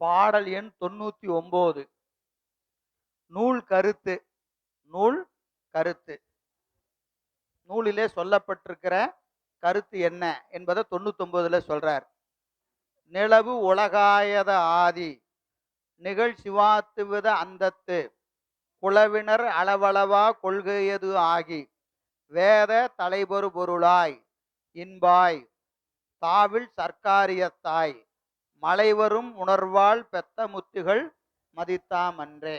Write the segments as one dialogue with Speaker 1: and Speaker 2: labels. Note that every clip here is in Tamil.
Speaker 1: பாடல் எண் தொண்ணூத்தி ஒன்பது நூல் கருத்து நூல் கருத்து. நூலிலே சொல்லப்பட்டிருக்கிற கருத்து என்ன என்பதை தொண்ணூத்தொன்பதுல சொல்றார். நிலவு உலகாயத ஆதி நிகழ் சிவாத்துவித அந்தத்து குளவினர் அளவளவா கொள்கையது ஆகி வேத தலைபொரு பொருளாய் இன்பாய் தாவில் சர்க்காரியத்தாய். மலைவரும் உணர்வால் பெத்த முத்துகள் மதித்தாமன்றே.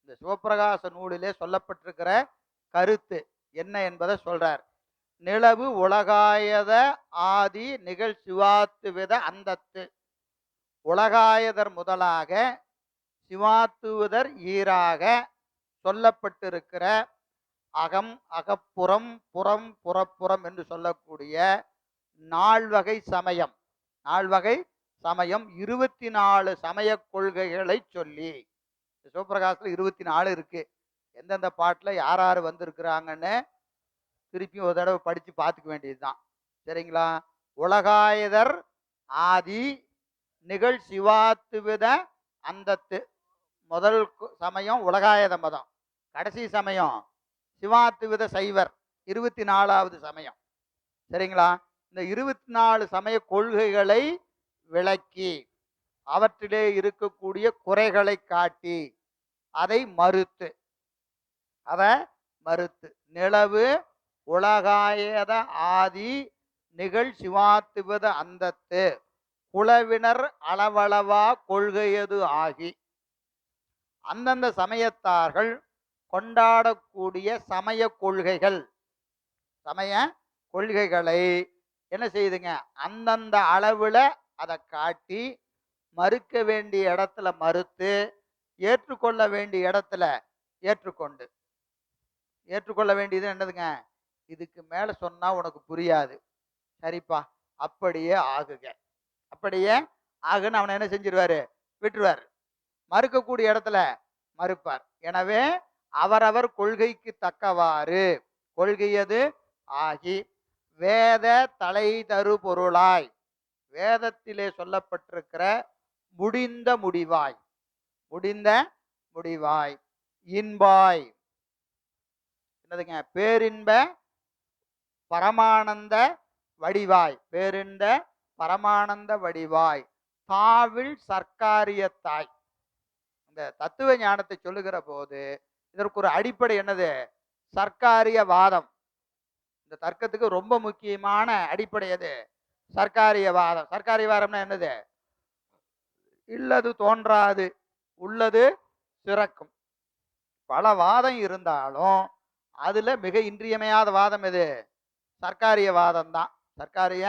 Speaker 1: இந்த சிவப்பிரகாச நூலிலே சொல்லப்பட்டிருக்கிற கருத்து என்ன என்பதை சொல்றார். நிலவு உலகாயத ஆதி நிகழ் சிவாத்துவித அந்தத்து. உலகாயதர் முதலாக சிவாத்துவதர் ஈராக சொல்லப்பட்டிருக்கிற அகம் அகப்புறம் புறம் புறப்புறம் என்று சொல்லக்கூடிய நால்வகை சமயம். நால்வகை சமயம் இருபத்தி நாலு சமய கொள்கைகளை சொல்லி. சிவபிரகாசத்தில் இருபத்தி நாலு இருக்கு. எந்தெந்த பாட்டில் யார் யார் வந்திருக்கிறாங்கன்னு திருப்பியும் ஒரு தடவை படித்து பார்த்துக்க வேண்டியதுதான். சரிங்களா? உலகாயதர் ஆதி நிகழ் சிவாத்துவித அந்தத்து. முதல் கு- சமயம் உலகாயத மதம். கடைசி சமயம் சிவாத்துவித சைவர். இருபத்தி நாலாவது சமயம். சரிங்களா? இந்த இருபத்தி நாலு சமய கொள்கைகளை விளக்கி அவற்றிலே இருக்கக்கூடிய குறைகளை காட்டி அதை மறுத்து. அதை மறுத்து. நிலவு உலகாயத ஆதி நிகழ் சிவாத்துவத அந்தத்து குளவினர் அளவளவா கொள்கையது ஆகி. அந்தந்த சமயத்தார்கள் கொண்டாடக்கூடிய சமய கொள்கைகள். சமய கொள்கைகளை என்ன செய்யுதுங்க அந்தந்த அளவில் அதை காட்டி மறுக்க வேண்டிய இடத்துல மறுத்து ஏற்றுக்கொள்ள வேண்டிய இடத்துல ஏற்றுக்கொண்டு. ஏற்றுக்கொள்ள வேண்டியது என்னதுங்க? இதுக்கு மேலே சொன்னால் உனக்கு புரியாது. சரிப்பா அப்படியே ஆகுக. அப்படியே ஆகுன்னு அவனை என்ன செஞ்சிருவாரு? விட்டுருவார். மறுக்கக்கூடிய இடத்துல மறுப்பார். எனவே அவரவர் கொள்கைக்கு தக்கவாறு. கொள்கையது ஆகி வேத தலை தரு பொருளாய் வேதத்திலே சொல்லப்பட்டிருக்கிற முடிந்த முடிவாய் முடிந்த முடிவாய் இன்பாய் என்னதுங்க? பேரின்ப பரமானந்த வடிவாய் பேரின்ப பரமானந்த வடிவாய் தாவில் சர்க்காரியத்தாய் இந்த தத்துவ ஞானத்தை சொல்லுகிற போது இதற்கு ஒரு அடிப்படை என்னது? சர்க்காரிய வாதம். இந்த தர்க்கத்துக்கு ரொம்ப முக்கியமான அடிப்படை எது? சர்க்காரிய வாதம் சர்க்காரிய வாதம்னா என்னது? இல்லது தோன்றாது உள்ளது சிறக்கும். பல வாதம் இருந்தாலும் அதுல மிக இன்றியமையாத வாதம் எது? சர்க்காரிய வாதம் தான் சர்க்காரிய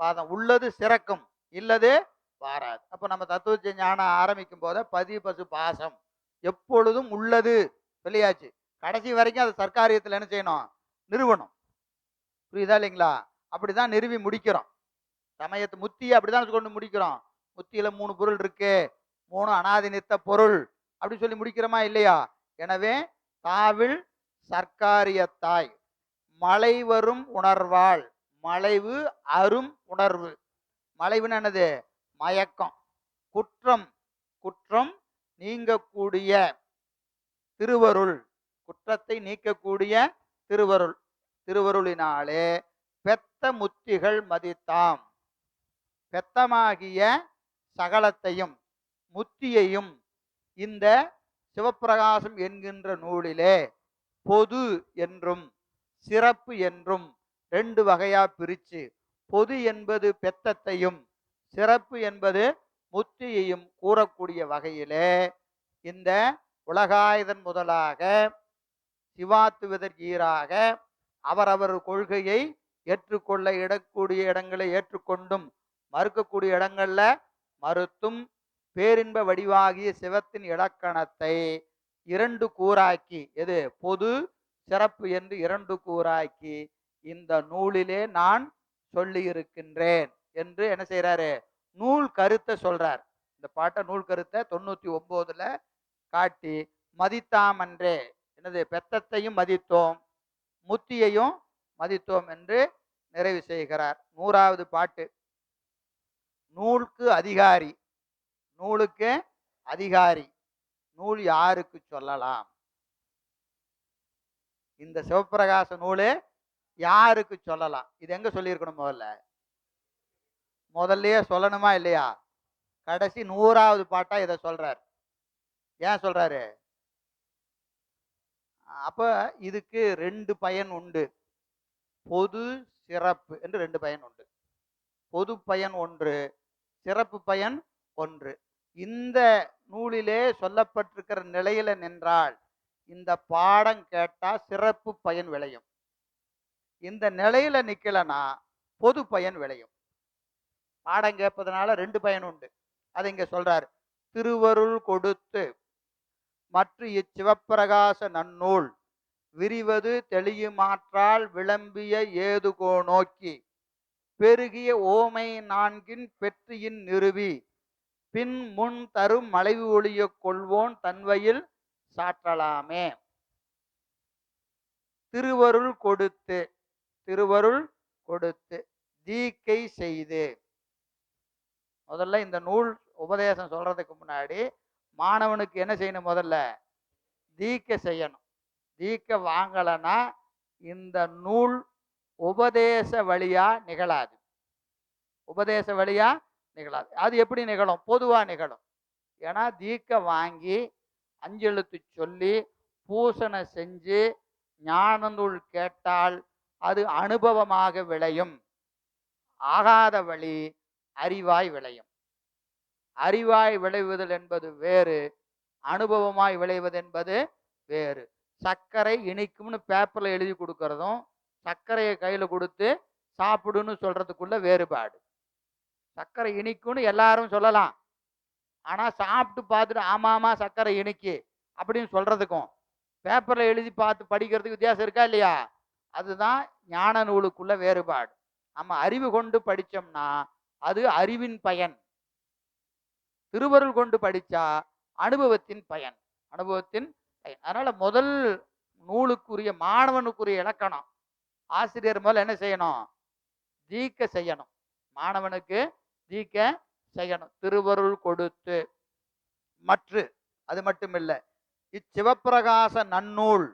Speaker 1: வாதம் உள்ளது சிறக்கும் இல்லது வாராது. அப்போ நம்ம தத்துவ ஞானம் ஆரம்பிக்கும் போத பதி பசு பாசம். எப்பொழுதும் உள்ளது சொல்லியாச்சு. கடைசி வரைக்கும் அது சர்க்காரியத்தில் என்ன செய்யணும்? நிறுவனம் புரியுதா இல்லைங்களா? அப்படிதான் நிறுவி முடிக்கிறோம். சமயத்து முத்தி அப்படிதான் கொண்டு முடிக்கிறோம். முத்தியில மூணு பொருள் இருக்கு. மூணு அனாதி நித்த பொருள். அப்படி சொல்லி முடிக்கிறோமா இல்லையா? எனவே தாவில் சர்க்காரியத்தாய் மலை வரும் உணர்வாள். மலைவு அரும் உணர்வு. மலைவுன்னு என்னது? மயக்கம். குற்றம். குற்றம் நீங்கக்கூடிய திருவருள். குற்றத்தை நீக்கக்கூடிய திருவருள். திருவருளினாலே பெத்த முத்திகள் மதித்தாம். பெத்தமாகிய சகலத்தையும் முத்தியையும் இந்த சிவப்பிரகாசம் என்கின்ற நூலிலே பொது என்றும் சிறப்பு என்றும் ரெண்டு வகையா பிரிச்சு பொது என்பது பெத்தத்தையும் சிறப்பு என்பது முத்தியையும் கூறக்கூடிய வகையிலே இந்த உலகாயுதன் முதலாக சிவாத்துவதற்கு ஈராக அவரவர் கொள்கையை ஏற்றுக்கொள்ள இடக்கூடிய இடங்களை ஏற்றுக்கொண்டும் மறுக்கக்கூடிய இடங்கள்ல மறுத்தும் பேரின்ப வடிவாகிய சிவத்தின் இலக்கணத்தை இரண்டு கூறாக்கி எது? பொது சிறப்பு என்று இரண்டு கூறாக்கி இந்த நூலிலே நான் சொல்லியிருக்கின்றேன் என்று என்ன செய்கிறாரு நூல் கருத்தை சொல்றார். இந்த பாட்டை நூல் கருத்தை தொண்ணூத்தி ஒன்பதுல காட்டி மதித்தாமன்றே எனது பெத்தத்தையும் மதித்தோம் முத்தியையும் மதித்தோம் என்று நிறைவு செய்கிறார். நூறாவது பாட்டு. நூலுக்கு அதிகாரி. நூலுக்கு அதிகாரி. நூல் யாருக்கு சொல்லலாம்? இந்த சிவப்பிரகாச நூலு யாருக்கு சொல்லலாம்? இது எங்க சொல்லியிருக்கணும் முதல்ல? முதல்லயே சொல்லணுமா இல்லையா? கடைசி நூறாவது பாட்டா இதை சொல்றாரு. ஏன் சொல்றாரு? அப்ப இதுக்கு ரெண்டு பயன் உண்டு. பொது சிறப்பு என்று ரெண்டு பயன் உண்டு. பொது பயன் ஒன்று சிறப்பு பயன் ஒன்று. இந்த நூலிலே சொல்லப்பட்டிருக்கிற நிலையில நின்றால் இந்த பாடம் கேட்டா சிறப்பு பயன் விளையும். இந்த நிலையில நிக்கலனா பொது பயன் விளையும். பாடம் கேட்பதனால ரெண்டு பயன் உண்டு. அதை இங்க சொல்றாரு. திருவருள் கொடுத்து மற்ற இச்சிவப்பிரகாச நன்னூல் விரிவது தெளியுமாற்றால் விளம்பிய ஏதுகோ நோக்கி. பெருகிய ஓமை நான்கின் பெற்றியின் நிறுவி. பின் முன் தரும் மலைவு ஒளிய கொள்வோன் தன்வையில் சாற்றலாமே. திருவருள் கொடுத்து திருவருள் கொடுத்து தீக்கை செய்து. முதல்ல இந்த நூல் உபதேசம் சொல்றதுக்கு முன்னாடி மாணவனுக்கு என்ன செய்யணும் முதல்ல? தீக்க செய்யணும். தீக்க வாங்கலைன்னா இந்த நூல் உபதேச வழியா நிகழாது. உபதேச வழியா நிகழாது. அது எப்படி நிகழும்? பொதுவா நிகழும். ஏன்னா தீக்க வாங்கி அஞ்செழுத்து சொல்லி பூசனை செஞ்சு ஞானநூல் கேட்டால் அது அனுபவமாக விளையும். ஆகாத வழி அறிவாய் விளையும். அறிவாய் விளைவுதல் என்பது வேறு அனுபவமாய் விளைவது என்பது வேறு. சர்க்கரை இனிக்கும்னு பேப்பரில் எழுதி கொடுக்கறதும் சர்க்கரையை கையில் கொடுத்து சாப்பிடுன்னு சொல்கிறதுக்குள்ள வேறுபாடு. சர்க்கரை இனிக்குன்னு எல்லாரும் சொல்லலாம். ஆனால் சாப்பிட்டு பார்த்துட்டு ஆமாமா ஆமா சர்க்கரை இனிக்கு அப்படின்னு சொல்கிறதுக்கும் பேப்பரில் எழுதி பார்த்து படிக்கிறதுக்கு வித்தியாசம் இருக்கா இல்லையா? அதுதான் ஞான நூலுக்குள்ள வேறுபாடு. நம்ம அறிவு கொண்டு படித்தோம்னா அது அறிவின் பயன். திருவருள் கொண்டு படித்தா அனுபவத்தின் பயன். அனுபவத்தின் பயன். அதனால் முதல் நூலுக்குரிய மாணவனுக்குரிய இலக்கணம் ஆசிரியர் முதல்ல என்ன செய்யணும்? தீக்க செய்யணும். மாணவனுக்கு தீக்க செய்யணும். திருவருள் கொடுத்து. மற்ற அது மட்டும் இல்லை இச்சிவப்பிரகாச நன்னூல்.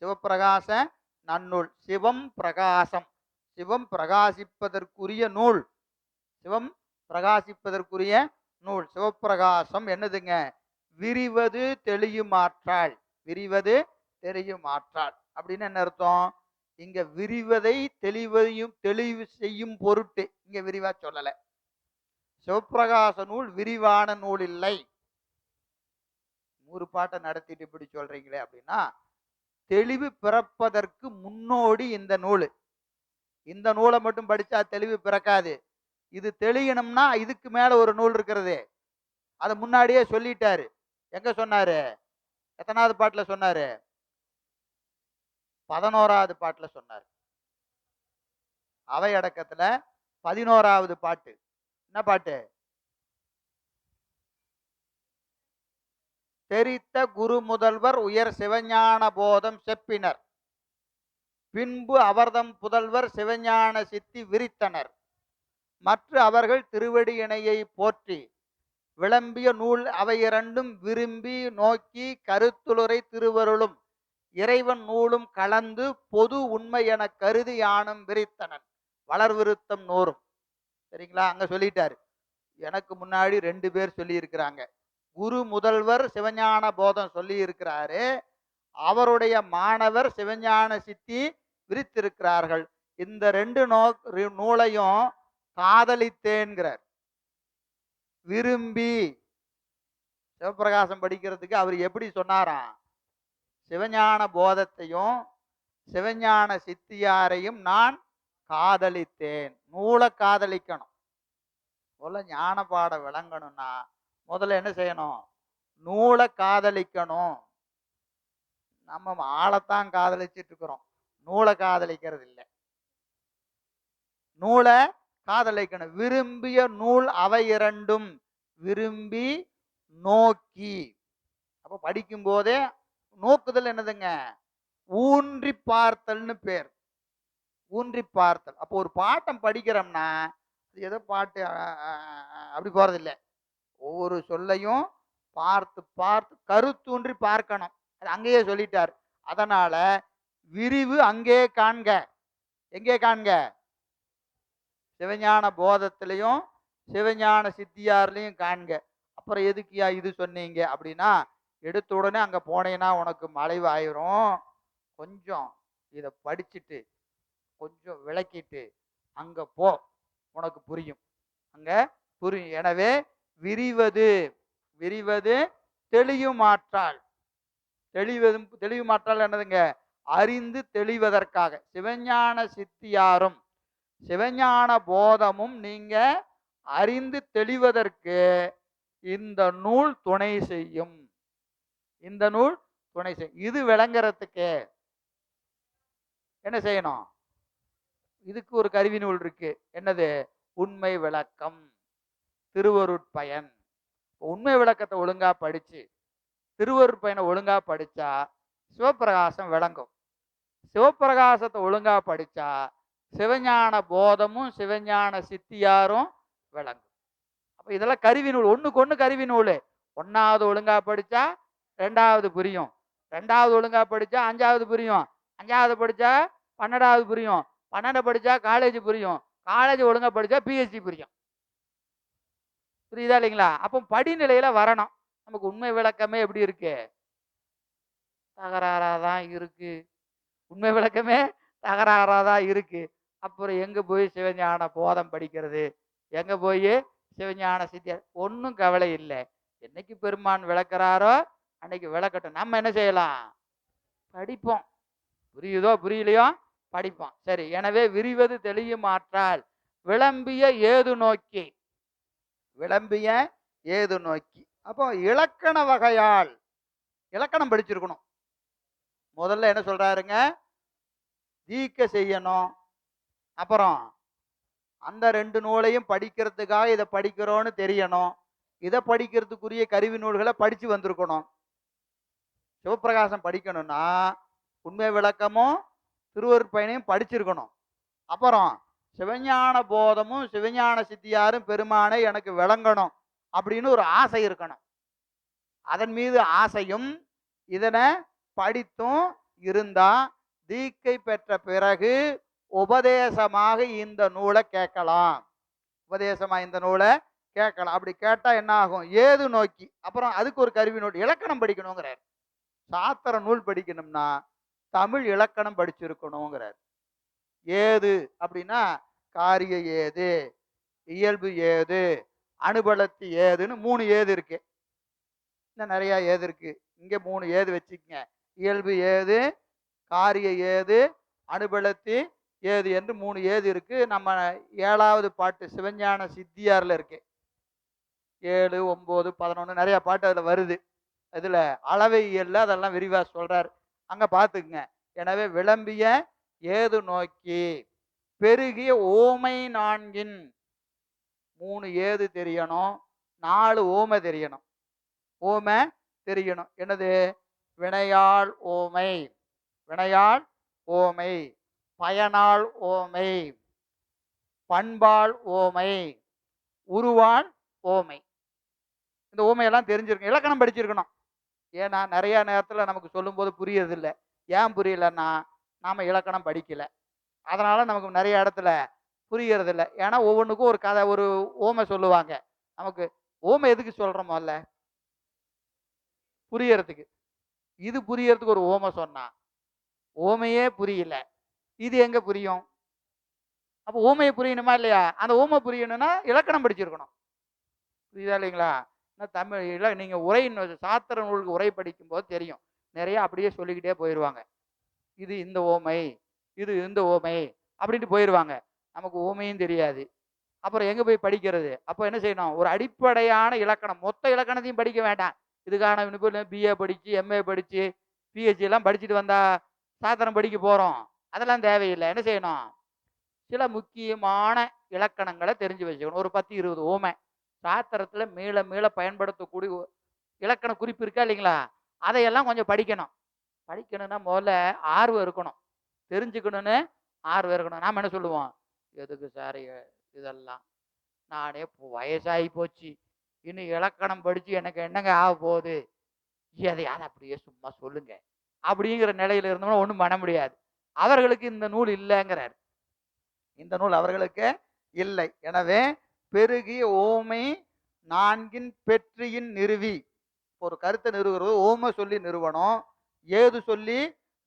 Speaker 1: சிவப்பிரகாச நன்னூல். சிவம் பிரகாசம். சிவம் பிரகாசிப்பதற்குரிய நூல். சிவம் பிரகாசிப்பதற்குரிய நூல். சிவப்பிரகாசம் என்னதுங்க? விரிவது தெளியுமாற்றாள். விரிவது தெரியுமாற்றாள் அப்படின்னு என்ன அர்த்தம்? இங்க விரிவதை தெளிவதையும் தெளிவு செய்யும் பொருட்டு இங்க விரிவா சொல்லல. சிவப்பிரகாச நூல் விரிவான நூல் இல்லை. நூறு பாட்டை நடத்திட்டு இப்படி சொல்றீங்களே அப்படின்னா தெளிவு பிறப்பதற்கு முன்னோடி இந்த நூல். இந்த நூலை மட்டும் படிச்சா தெளிவு பிறக்காது. இது தெளியணும்னா இதுக்கு மேல ஒரு நூல் இருக்கிறது. அதை முன்னாடியே சொல்லிட்டாரு. எங்க சொன்னாரு? எத்தனாவது பாட்டுல சொன்னாரு? பதினோராவது பாட்டுல சொன்னார். அவை அடக்கத்துல பதினோராவது பாட்டு. என்ன பாட்டு? தெரித்த குரு முதல்வர் உயர் சிவஞான போதம் செப்பினர். பின்பு அவர்தம் புதல்வர் சிவஞான சித்தி விரித்தனர். மற்ற அவர்கள் திருவடி இணையை போற்றி விளம்பிய நூல் அவை இரண்டும் விரும்பி நோக்கி கருத்துளுரை திருவருளும். இறைவன் நூலும் கலந்து பொது உண்மை என கருதி யானும் விரித்தனன். வளர்விருத்தம் நோறும். சரிங்களா? அங்க சொல்லிட்டாரு. எனக்கு முன்னாடி ரெண்டு பேர் சொல்லி இருக்கிறாங்க குரு முதல்வர் சிவஞான போதம் சொல்லி இருக்கிறாரு அவருடைய மாணவர் சிவஞான சித்தி விரித்திருக்கிறார்கள். இந்த ரெண்டு நோ நூலையும் காதலித்தேன்கிறார். விரும்பி. சிவபிரகாசம் படிக்கிறதுக்கு அவர் எப்படி சொன்னாராம்? சிவஞான போதத்தையும் சிவஞான சித்தியாரையும் நான் காதலித்தேன். நூலை காதலிக்கணும். முதல்ல ஞான பாடம் விளங்கணும்னா முதல்ல என்ன செய்யணும்? நூலை காதலிக்கணும். நம்ம ஆளைத்தான் காதலிச்சுட்டு இருக்கிறோம். நூலை காதலிக்கிறது இல்லை. நூலை காதலிக்கணும். விரும்பிய நூல் அவை இரண்டும். விரும்பி நோக்கி. அப்ப படிக்கும் போதே நோக்குதல் என்னதுங்க? ஊன்றி பார்த்தல்னு பேர். ஊன்றி பார்த்தல். அப்போ ஒரு பாட்டம் படிக்கிறோம்னா ஏதோ பாட்டு அப்படி போறது ஒவ்வொரு சொல்லையும் பார்த்து பார்த்து கருத்தூன்றி பார்க்கணும். அது அங்கேயே சொல்லிட்டார். அதனால விரிவு அங்கே காண்க. எங்கே காண்க? சிவஞான போதத்திலையும் சிவஞான சித்தியார்லையும் காண்க. அப்புறம் எதுக்கியா இது சொன்னீங்க? அப்படின்னா எடுத்த உடனே அங்கே போனேன்னா உனக்கு மலைவு ஆயிரும். கொஞ்சம் இதை படிச்சுட்டு கொஞ்சம் விளக்கிட்டு அங்கே போ. உனக்கு புரியும். அங்கே புரியும். எனவே விரிவது விரிவது தெளியுமாற்றால் தெளிவதும் தெளிவுமாற்றால் என்னதுங்க? அறிந்து தெளிவதற்காக. சிவஞான சித்தியாரும் சிவஞான போதமும் நீங்க அறிந்து தெளிவதற்கு இந்த நூல் துணை செய்யும். இந்த நூல் துணை செய்யும் இது விளங்குறதுக்கு என்ன செய்யணும்? இதுக்கு ஒரு கருவி நூல் இருக்கு. என்னது? உண்மை விளக்கம். திருவருட்பயன். உண்மை விளக்கத்தை ஒழுங்கா படிச்சு திருவருட்பயனை ஒழுங்கா படிச்சா சிவப்பிரகாசம் விளங்கும். சிவப்பிரகாசத்தை ஒழுங்கா படிச்சா சிவஞான போதமும் சிவஞான சித்தியாரும் விளங்கும். அப்ப இதெல்லாம் கருவி நூல். ஒண்ணுக்கு ஒண்ணு கருவி நூல். ஒன்னாவது ஒழுங்கா படிச்சா ரெண்டாவது புரியும். ரெண்டாவது ஒழுங்கா படிச்சா அஞ்சாவது புரியும். அஞ்சாவது படிச்சா பன்னெண்டாவது புரியும். பன்னெண்டு படிச்சா காலேஜ் புரியும். காலேஜ் ஒழுங்கா படிச்சா பிஹெச்டி புரியும். புரியுதா இல்லைங்களா? அப்போ படிநிலையில வரணும். நமக்கு உண்மை விளக்கமே எப்படி இருக்கு? தகராறா தான் இருக்கு. உண்மை விளக்கமே தகராறா தான் இருக்கு. அப்புறம் எங்க போய் சிவஞான போதம் படிக்கிறது? எங்க போய் சிவஞான சித்தியார் ஒன்றும் கவலை இல்லை. என்னைக்கு பெருமான் விளக்குறாரோ அன்னைக்கு விளக்கட்டும் நம்ம என்ன செய்யலாம்? படிப்போம். புரியுதோ புரியலையோ? படிப்போம். சரி எனவே விரிவது தெளியுமாற்றால் விளம்பிய ஏது நோக்கி? விளம்பிய ஏது நோக்கி? அப்போ இலக்கண வகையால் இலக்கணம் படிச்சிருக்கணும். முதல்ல என்ன சொல்றாருங்க? தீக்க செய்யணும். அப்புறம் அந்த ரெண்டு நூலையும் படிக்கிறதுக்காக இதை படிக்கிறோன்னு தெரியணும். இதை படிக்கிறதுக்குரிய கருவி நூல்களை படிச்சு வந்திருக்கணும். சிவப்பிரகாசம் படிக்கணும்னா உண்மை விளக்கமும் திருவருட்பயனையும் படிச்சிருக்கணும். அப்புறம் சிவஞான போதமும் சிவஞான சித்தியாரும் பெருமானை எனக்கு விளங்கணும் அப்படின்னு ஒரு ஆசை இருக்கணும். அதன் மீது ஆசையும் இதனை படித்தும் இருந்தா தீக்கை பெற்ற பிறகு உபதேசமாக இந்த நூலை கேட்கலாம். உபதேசமா இந்த நூலை கேட்கலாம். அப்படி கேட்டா என்ன ஆகும்? ஏது நோக்கி? அப்புறம் அதுக்கு ஒரு கருவி நோட்டு. இலக்கணம் படிக்கணுங்கிறார். சாத்திர நூல் படிக்கணும்னா தமிழ் இலக்கணம் படிச்சிருக்கணுங்கிறார். ஏது அப்படின்னா காரிய ஏது இயல்பு ஏது அனுபலத்து ஏதுன்னு மூணு ஏது இருக்கு. இன்னும் நிறையா ஏது இருக்கு. இங்கே மூணு ஏது வச்சுக்கங்க. இயல்பு ஏது காரிய ஏது அனுபலத்தி ஏது என்று மூணு ஏது இருக்கு. நம்ம ஏழாவது பாட்டு சிவஞான சித்தியாரில் இருக்கு. ஏழு ஒம்பது பதினொன்று நிறையா பாட்டு அதில் வருது. இதில் அளவையியல்ல அதெல்லாம் விரிவாக சொல்கிறார் அங்கே பார்த்துக்குங்க எனவே விளம்பிய ஏது நோக்கி? பெருகிய ஓமை நான்கின் மூணு ஏது தெரியணும்? நாலு ஓமை தெரியணும். ஓமை தெரியணும். என்னது? வினையாள் ஓமை. வினையாள் ஓமை. பயனாள் ஓமை. பண்பாள் ஓமை. உருவாள் ஓமை. இந்த ஓமையெல்லாம் தெரிஞ்சிருக்கணும் இலக்கணம் படிச்சிருக்கணும். ஏன்னா நிறைய நேரத்தில் நமக்கு சொல்லும்போது புரியறதில்ல. ஏன் புரியலன்னா நாம் இலக்கணம் படிக்கலை. அதனால் நமக்கு நிறைய இடத்துல புரியறதில்ல. ஏன்னா ஒவ்வொன்றுக்கும் ஒரு கதை ஒரு ஓமை சொல்லுவாங்க. நமக்கு ஓமை எதுக்கு சொல்கிறோமோ இல்லை புரியறதுக்கு. இது புரியறதுக்கு ஒரு ஓமை சொன்னா ஓமையே புரியல. இது எங்கே புரியும்? அப்போ ஓமையை புரியணுமா இல்லையா? அந்த ஓமை புரியணும்னா இலக்கணம் படிச்சிருக்கணும். புரியுதா இல்லைங்களா? நான் தமிழ் இல்லை நீங்கள் உரை சாத்திர நூலுக்கு உரை படிக்கும்போது தெரியும். நிறைய அப்படியே சொல்லிக்கிட்டே போயிடுவாங்க இது இந்த ஓமை இது இந்த ஓமை அப்படின்ட்டு போயிடுவாங்க நமக்கு ஓமையும் தெரியாது. அப்புறம் எங்கே போய் படிக்கிறது? அப்போ என்ன செய்யணும்? ஒரு அடிப்படையான இலக்கணம். மொத்த இலக்கணத்தையும் படிக்க வேண்டாம். இதுக்கான பிஏ படித்து எம்ஏ படித்து பிஹெச்டி எல்லாம் படிச்சுட்டு வந்தால் சாத்திரம் படிக்க போகிறோம் அதெல்லாம் தேவையில்லை. என்ன செய்யணும்? சில முக்கியமான இலக்கணங்களை தெரிஞ்சு வச்சுக்கணும். ஒரு பத்து இருபது ஓமை. சாத்திரத்தில் மீள மீள பயன்படுத்தக்கூடிய இலக்கண குறிப்பு இருக்கா இல்லைங்களா? அதையெல்லாம் கொஞ்சம் படிக்கணும். படிக்கணும்னா முதல்ல ஆர்வம் இருக்கணும். தெரிஞ்சுக்கணும்னு ஆர்வம் இருக்கணும். நாம் என்ன சொல்லுவோம்? எதுக்கு சார் இதெல்லாம்? நானே வயசாகி போச்சு. இன்னும் இலக்கணம் படித்து எனக்கு என்னங்க ஆக போகுது? எதையாவது அப்படியே சும்மா சொல்லுங்க. அப்படிங்கிற நிலையில் இருந்தோம்னா ஒன்றும் பண்ண முடியாது. அவர்களுக்கு இந்த நூல் இல்லைங்கிறார். இந்த நூல் அவர்களுக்கு இல்லை. எனவே பெருகி ஓமை நான்கின் பெற்றியின் நிறுவி. ஒரு கருத்தை நிறுவுறது ஓமை சொல்லி நிறுவனம் ஏது சொல்லி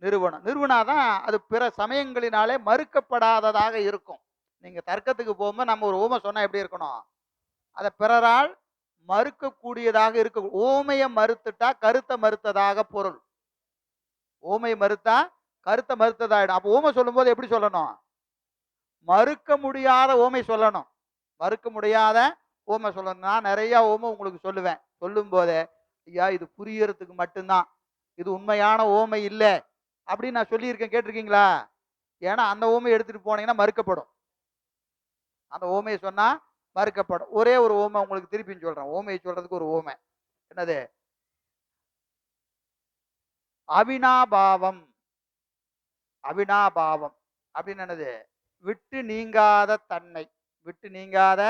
Speaker 1: நிறுவனம் நிறுவனாதான் அது பிற சமயங்களினாலே மறுக்கப்படாததாக இருக்கும். நீங்க தர்க்கத்துக்கு போகும்போது நம்ம ஒரு ஓமை சொன்னா எப்படி இருக்கணும்? அதை பிறரால் மறுக்கக்கூடியதாக இருக்க ஓமையை மறுத்துட்டா கருத்தை மறுத்ததாக பொருள். ஓமையை மறுத்தா கருத்தை மறுத்ததாயிடும். அப்போ ஓமை சொல்லும்போது எப்படி சொல்லணும்? மறுக்க முடியாத ஓமை சொல்லணும். மறுக்க முடியாத ஓமை சொல்லணும். நான் நிறைய ஓமை உங்களுக்கு சொல்லுவேன். சொல்லும் போதே ஐயா இது புரியறதுக்கு மட்டும்தான். இது உண்மையான ஓமை இல்லை. அப்படின்னு நான் சொல்லியிருக்கேன். கேட்டிருக்கீங்களா? ஏன்னா அந்த ஓமையை எடுத்துட்டு போனீங்கன்னா மறுக்கப்படும். அந்த ஓமையை சொன்னா மறுக்கப்படும். ஒரே ஒரு ஓமை உங்களுக்கு திருப்பின்னு சொல்றேன். ஓமையை சொல்றதுக்கு ஒரு ஓமை. என்னது? அவினாபாவம். அவினாபாவம். அப்படின்னு என்னது? விட்டு நீங்காத தன்மை விட்டு நீங்காத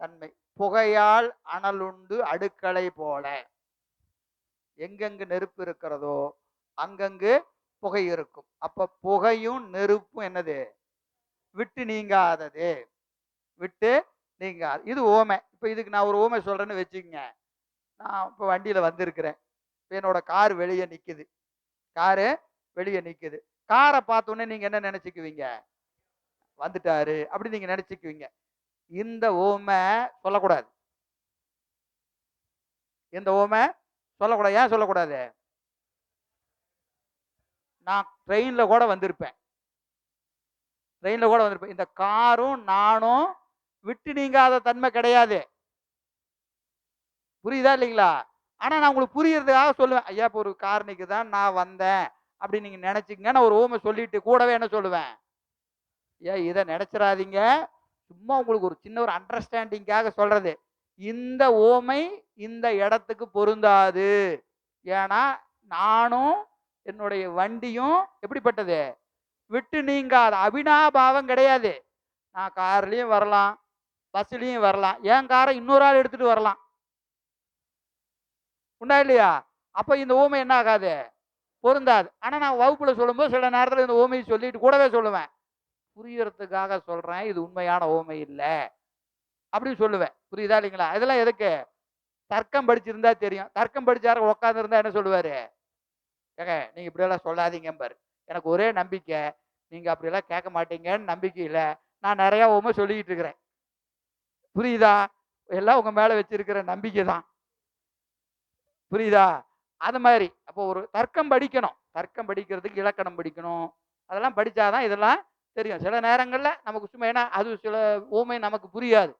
Speaker 1: தன்மை. புகையால் அனலுண்டு அடுக்களை போல. எங்கெங்கு நெருப்பு இருக்கிறதோ அங்கங்கு புகை இருக்கும். அப்ப புகையும் நெருப்பும் என்னது? விட்டு நீங்காதது. விட்டு நீங்காது. இது ஓமை. இப்போ இதுக்கு நான் ஒரு ஓமை சொல்றேன்னு வச்சுக்கங்க. நான் இப்போ வண்டியில வந்திருக்கிறேன். இப்போ என்னோட கார் வெளியே நிக்குது. காரு வெளியே நிக்குது. காரை பார்த்தோன்னே நீங்க என்ன நினைச்சுக்குவீங்க? வந்துட்டாரு. அப்படி நீங்க நினைச்சுக்குவீங்க. இந்த ஓமை சொல்லக்கூடாது. இந்த ஓமை சொல்லக்கூடாது. ஏன் சொல்லக்கூடாது? நான் ட்ரெயின்ல கூட வந்திருப்பேன். ட்ரெயின்ல கூட வந்திருப்பேன். இந்த காரும் நானும் விட்டு நீங்காத தன்மை கிடையாது. புரியுதா இல்லைங்களா? ஆனா நான் உங்களுக்கு புரியறதுக்காக சொல்லுவேன். ஐயா இப்போ ஒரு காரணிக்கு தான் நான் வந்தேன் அப்படி நீங்க நினைச்சுக்கங்க. நான் ஒரு ஓமை சொல்லிட்டு கூடவே என்ன சொல்லுவேன்? ஐயா இதை நினைச்சிடாதீங்க. சும்மா உங்களுக்கு ஒரு சின்ன ஒரு அண்டர்ஸ்டாண்டிங்காக சொல்றது. இந்த ஓமை இந்த இடத்துக்கு பொருந்தாது. ஏன்னா நானும் என்னுடைய வண்டியும் எப்படிப்பட்டது? விட்டு நீங்காத அபினாபாவம் கிடையாது. நான் கார்லயும் வரலாம் பஸ்லயும் வரலாம் என் காரை இன்னொரு ஆள் எடுத்துட்டு வரலாம். உண்டா இல்லையா? அப்போ இந்த ஓமை என்ன ஆகாது பொருந்தாது. ஆனால் நான் வகுப்பில் சொல்லும்போது சில நேரத்தில் இந்த ஓமையை சொல்லிட்டு கூடவே சொல்லுவேன். புரியறதுக்காக சொல்றேன் இது உண்மையான ஓமை இல்லை அப்படின்னு சொல்லுவேன். புரியுதா இல்லைங்களா? இதெல்லாம் எதுக்கு? தர்க்கம் படிச்சிருந்தா தெரியும். தர்க்கம் படிச்சார உட்காந்துருந்தா என்ன சொல்லுவாரு? ஏங்க நீங்க இப்படியெல்லாம் சொல்லாதீங்க பாரு. எனக்கு ஒரே நம்பிக்கை நீங்க அப்படியெல்லாம் கேட்க மாட்டீங்கன்னு நம்பிக்கை இல்லை. நான் நிறைய ஓமை சொல்லிக்கிட்டு இருக்கிறேன். புரியுதா? எல்லாம் உங்க மேல வச்சிருக்கிற நம்பிக்கை தான். புரியுதா? அது மாதிரி. அப்போ ஒரு தர்க்கம் படிக்கணும். தர்க்கம் படிக்கிறதுக்கு இலக்கணம் படிக்கணும். அதெல்லாம் படிச்சாதான் இதெல்லாம் தெரியும். சில நேரங்களில் நமக்கு சும்மா ஏன்னா அது சில ஊமை நமக்கு புரியாது.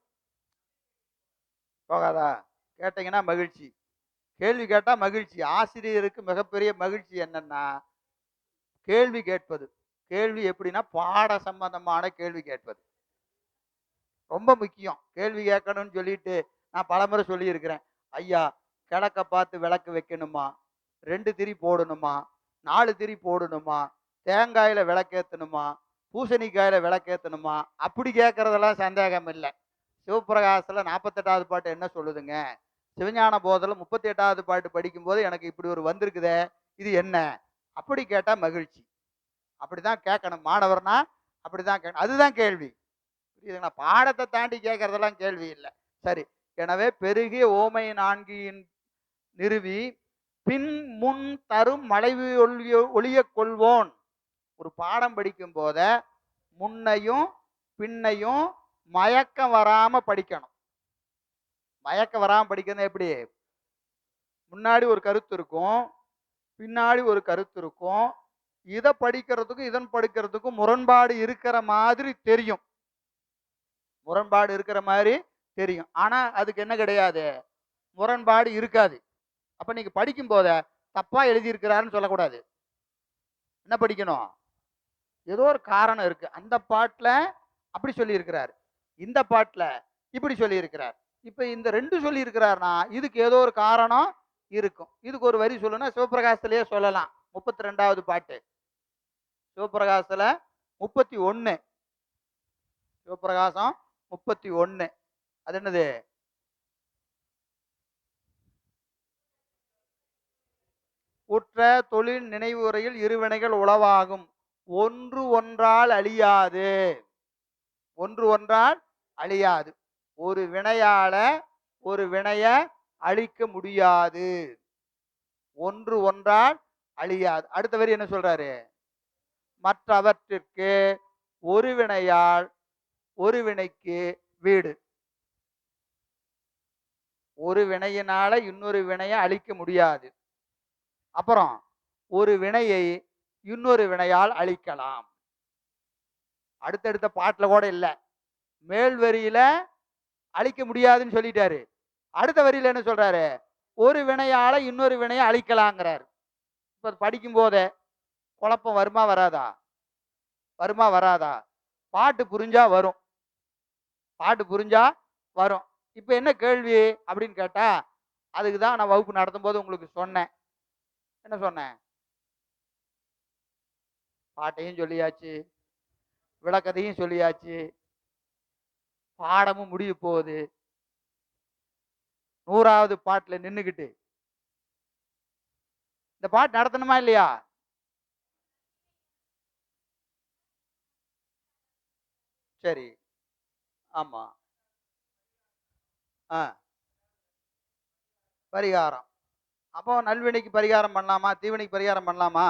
Speaker 1: போகாதா? கேட்டீங்கன்னா மகிழ்ச்சி. கேள்வி கேட்டால் மகிழ்ச்சி. ஆசிரியருக்கு மிகப்பெரிய மகிழ்ச்சி என்னன்னா கேள்வி கேட்பது. கேள்வி எப்படின்னா பாட சம்பந்தமான கேள்வி கேட்பது. ரொம்ப முக்கியம். கேள்வி கேட்கணும்னு சொல்லிட்டு நான் பலமுறை சொல்லியிருக்கிறேன். ஐயா கிழக்க பார்த்து விளக்கு வைக்கணுமா? ரெண்டு திரி போடணுமா? நாலு திரி போடணுமா? தேங்காயில் விளக்கேற்றணுமா பூசணிக்காயில் விளக்கேற்றணுமா அப்படி கேட்கறதெல்லாம் சந்தேகம் இல்லை சிவபிரகாசத்தில் நாற்பத்தெட்டாவது பாட்டு என்ன சொல்லுதுங்க? சிவஞான போதில் முப்பத்தி எட்டாவது பாட்டு படிக்கும்போது எனக்கு இப்படி ஒரு வந்திருக்குதே இது என்ன? அப்படி கேட்டால் மகிழ்ச்சி. அப்படி தான் கேட்கணும். மாணவர்னா அப்படிதான் கேட்கணும். அதுதான் கேள்வி. புரியுதுங்களா? பாடத்தை தாண்டி கேட்கறதெல்லாம் கேள்வி இல்லை. சரி. எனவே பெருகிய ஓமை நான்கியின் நிறுவி பின் முன் தரும் மலைவு ஒளிய ஒளிய கொள்வோன். ஒரு பாடம் படிக்கும் போத முன்னையும் பின்னையும் மயக்கம் வராம படிக்கணும். மயக்கம் வராம படிக்கிறது எப்படி? முன்னாடி ஒரு கருத்து இருக்கும் பின்னாடி ஒரு கருத்து இருக்கும். இதை படிக்கிறதுக்கும் இதன் படிக்கிறதுக்கும் முரண்பாடு இருக்கிற மாதிரி தெரியும். முரண்பாடு இருக்கிற மாதிரி தெரியும். ஆனா அதுக்கு என்ன கிடையாது? முரண்பாடு இருக்காது. அப்ப நீங்க படிக்கும் போத தப்பா எழுதியிருக்கிறாருன்னு சொல்லக்கூடாது. என்ன படிக்கணும்? ஏதோ ஒரு காரணம் இருக்கு. அந்த பாட்டில் அப்படி சொல்லியிருக்கிறார். இந்த பாட்டில் இப்படி சொல்லியிருக்கிறார். இப்போ இந்த ரெண்டு சொல்லியிருக்கிறாருனா இதுக்கு ஏதோ ஒரு காரணம் இருக்கும். இதுக்கு ஒரு வரி சொல்லணும்னா சிவபிரகாசத்திலேயே சொல்லலாம். முப்பத்தி ரெண்டாவது பாட்டு. சிவபிரகாசத்தில் முப்பத்தி ஒன்று சிவபிரகாசம் முப்பத்தி ஒன்று அது என்னது? உற்ற தொழில் நினைவுரையில் இருவினைகள் உளவாகும். ஒன்று ஒன்றால் அழியாது. ஒன்று ஒன்றால் அழியாது. ஒரு வினையால ஒரு வினைய அழிக்க முடியாது. ஒன்று ஒன்றால் அழியாது. அடுத்த வரி என்ன சொல்றாரு? மற்றவற்றிற்கு ஒரு வினையால் ஒரு வினைக்கு வீடு. ஒரு வினையினால இன்னொரு வினையை அழிக்க முடியாது. அப்புறம் ஒரு வினையை இன்னொரு வினையால் அழிக்கலாம். அடுத்தடுத்த பாட்டில் கூட இல்லை. மேல் வரியில அழிக்க முடியாதுன்னு சொல்லிட்டாரு. அடுத்த வரியில என்ன சொல்றாரு? ஒரு வினையால இன்னொரு வினையை அழிக்கலாங்கிறார். இப்ப படிக்கும் போதே குழப்பம் வருமா வராதா? வருமா வராதா? பாட்டு புரிஞ்சா வரும். பாட்டு புரிஞ்சா வரும். இப்போ என்ன கேள்வி அப்படின்னு கேட்டா அதுக்கு தான் நான் வகுப்பு நடத்தும் போது உங்களுக்கு சொன்னேன். என்ன சொன்னேன்? பாட்டையும் சொல்லியாச்சு விளக்கத்தையும் சொல்லியாச்சு. பாடமும் முடிய போகுது. நூறாவது பாட்டுல நின்றுக்கிட்டு இந்த பாட்டு நடத்தணுமா இல்லையா? சரி. ஆமா. ஆ. பரிகாரம். அப்போ நல்வினைக்கு பரிகாரம் பண்ணலாமா? தீவினைக்கு பரிகாரம் பண்ணலாமா?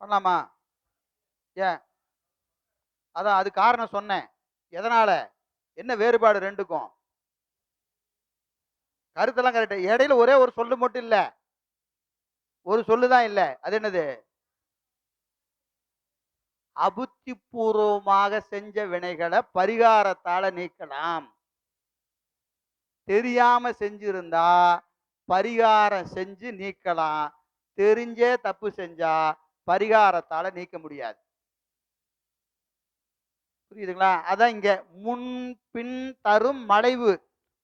Speaker 1: பண்ணலாமா? ஏன்? அதான் அது காரணம் சொன்னேன். எதனால? என்ன வேறுபாடு ரெண்டுக்கும்? கருத்தெல்லாம் கரெக்ட் இடையில ஒரே ஒரு சொல்லு மட்டும் இல்ல. ஒரு சொல்லு தான் இல்ல. அது என்னது? அபுத்தி பூர்வமாக செஞ்ச வினைகளை பரிகாரத்தால நீக்கலாம். தெரியாம செஞ்சிருந்தா பரிகாரம் செஞ்சு நீக்கலாம். தெரிஞ்சே தப்பு செஞ்சா பரிகாரத்தால நீக்க முடியாது. புரியுதுங்களா? அதான் இங்க முன் பின் தரும் மலைவு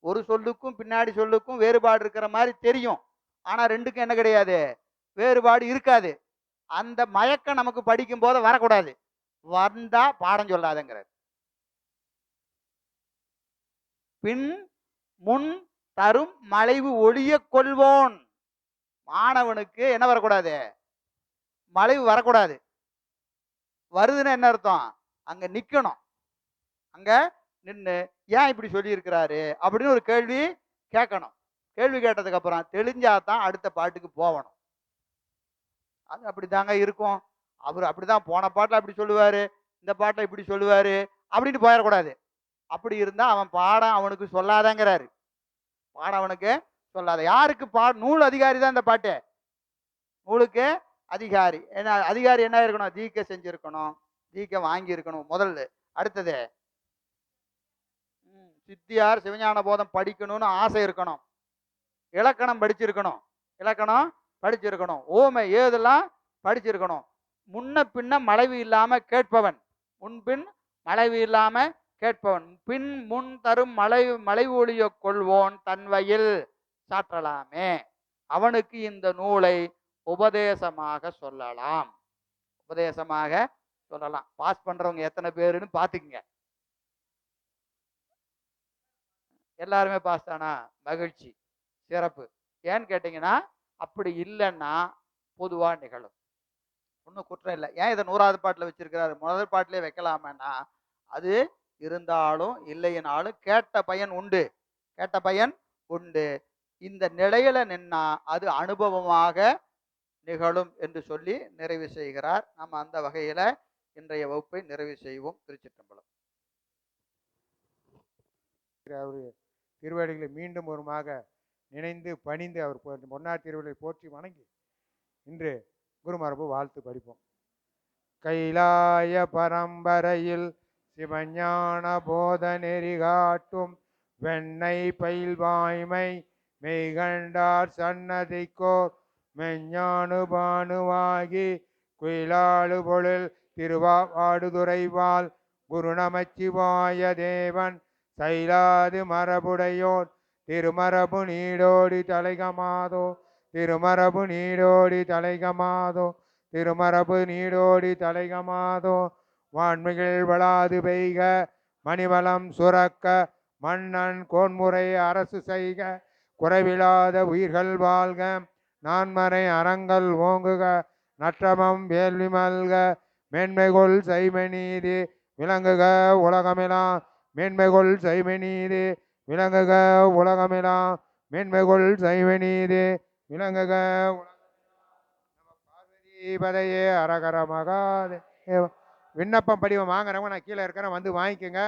Speaker 1: ஒரு சொல்லுக்கும் பின்னாடி சொல்லுக்கும் வேறுபாடு இருக்கிற மாதிரி தெரியும். ஆனா ரெண்டுக்கும் என்ன கிடையாது? வேறுபாடு இருக்காது. அந்த மயக்கம் நமக்கு படிக்கும் போது வரக்கூடாது. வந்தா பாடம் சொல்லாதங்கிறார். பின் முன் தரும் மலைவு ஒளிய கொள்வோன். மாணவனுக்கு என்ன வரக்கூடாது? மலைவு வரக்கூடாது. வருதுன்னு என்ன அர்த்தம்? அங்க நிக்கணும். அங்க நின்று ஏன் இப்படி சொல்லியிருக்கிறாரு? அப்படின்னு ஒரு கேள்வி கேட்கணும். கேள்வி கேட்டதுக்கு அப்புறம் தெளிஞ்சாதான் அடுத்த பாட்டுக்கு போகணும் அது அப்படிதாங்க இருக்கும். அவர் அப்படிதான் போன பாட்டில் அப்படி சொல்லுவாரு இந்த பாட்டில் இப்படி சொல்லுவாரு அப்படின்னு போயிடக்கூடாது. அப்படி இருந்தால் அவன் பாடம் அவனுக்கு சொல்லாதங்கிறாரு. பாடம் அவனுக்கு சொல்லாத. யாருக்கு பா நூல் அதிகாரி தான் இந்த பாட்டு. நூலுக்கு அதிகாரி. என்ன அதிகாரி என்ன இருக்கணும்? தீக்க செஞ்சுருக்கணும். தீக்க வாங்கி இருக்கணும் முதல்ல. அடுத்தது சித்தியார் சிவஞான போதம் படிக்கணும்னு ஆசை இருக்கணும். இலக்கணம் படிச்சிருக்கணும். இலக்கணம் படிச்சிருக்கணும். ஓமை ஏதெல்லாம் படிச்சிருக்கணும். முன்ன பின்ன மலைவு இல்லாம கேட்பவன். முன்பின் மலைவு இல்லாம கேட்பவன். பின் முன் தரும் மலை மலை ஒளிய கொள்வோன் தன்வையில் சாற்றலாமே. அவனுக்கு இந்த நூலை உபதேசமாக சொல்லலாம். உபதேசமாக சொல்லலாம். பாஸ் பண்றவங்க எத்தனை பேருன்னு பாத்துக்குங்க எல்லாருமே பாஸ் தானா? மகிழ்ச்சி. சிறப்பு. ஏன்னு கேட்டிங்கன்னா அப்படி இல்லைன்னா பொதுவா நிகழும். ஒன்றும் குற்றம் இல்லை. ஏன் இதை நூறாவது பாட்டில் வச்சிருக்கிறாரு? முதல் பாட்டிலே வைக்கலாமேன்னா அது இருந்தாலும் இல்லையினாலும் கேட்ட பயன் உண்டு. கேட்ட பயன் உண்டு. இந்த நிலையில நின்னா அது அனுபவமாக நிகழும் என்று சொல்லி நிறைவு செய்கிறார். நம்ம அந்த வகையில இன்றைய வகுப்பை நிறைவு செய்வோம். திருச்சிற்றம்பலம்.
Speaker 2: அவர் திருவடிகளை மீண்டும் ஒருமாக நினைந்து பணிந்து அவர் முன்னாள் பொன்னார் திருவடிகளை போற்றி வணங்கி இன்று குருமரபு வாழ்த்து படிப்போம். கைலாய பரம்பரையில் சிவஞான போத நெறி காட்டும் வெண்ணை பயில் வாய்மை மெய்கண்டார் சன்னதிக்கோர் மெஞ்ஞானு பானுவாகி குயிலாளு பொழில் திருவாடுதுறைவாள் குருநமச்சிவாய தேவன் சைலாது மரபுடையோன் திருமரபு நீடோடி தலைகமாதோ திருமரபு நீடோடி தலைகமாதோ திருமரபு நீடோடி தலைகமாதோ. வான்மிகள் வளாது பெய்க மணிவளம் சுரக்க மன்னன் கோன்முறை அரசு செய்க. குறைவிலாத உயிர்கள் வாழ்க நான்மறை அறங்கள் ஓங்குக நற்றமம் வேள்வி மல்க மேன்மைகொள் செய்மை நீதி விளங்குக உலகமெலாம் மேன்மைகொள் செய்மை நீதி விளங்குக உலகமெலாம் மேன்மைகொள் செய்மை நீதி விளங்குக பார்வதிபதையே அரகர மகாதேவ விண்ணப்பம் படிவம் வாங்குறவங்க நான் கீழே இருக்கிறேன் வந்து வாங்கிக்கோங்க.